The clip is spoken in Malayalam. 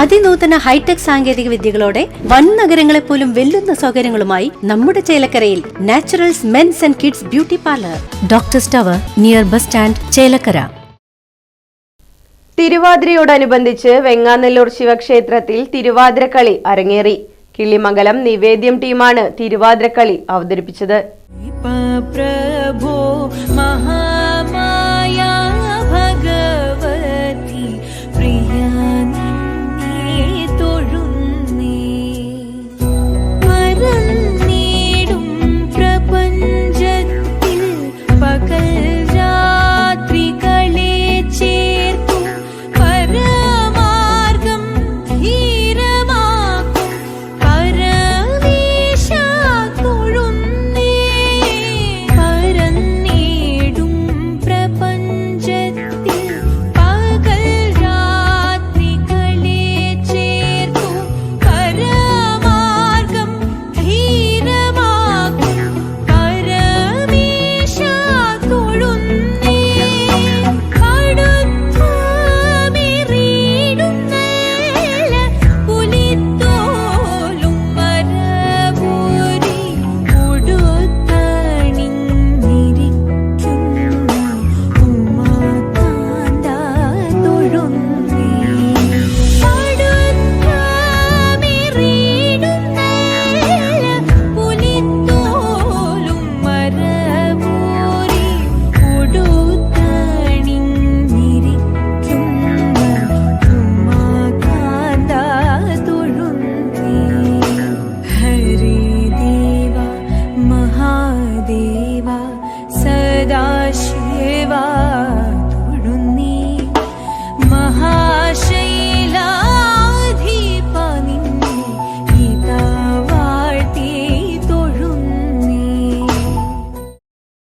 അതിനൂതന ഹൈടെക് സാങ്കേതിക വിദ്യകളോടെ വൻ നഗരങ്ങളെ പോലും വെല്ലുന്ന സൗകര്യങ്ങളുമായി നമ്മുടെ ചേലക്കരയിൽ Naturals men's and kids beauty parlour. Doctor tower near bus stand Chelakkara. തിരുവാതിരയോടനുബന്ധിച്ച് Venganellur ശിവക്ഷേത്രത്തിൽ തിരുവാതിരക്കളി അരങ്ങേറി. കിളിമംഗലം നിവേദ്യം ടീമാണ് തിരുവാതിരക്കളി അവതരിപ്പിച്ചത്. പ്രഭോ മഹാ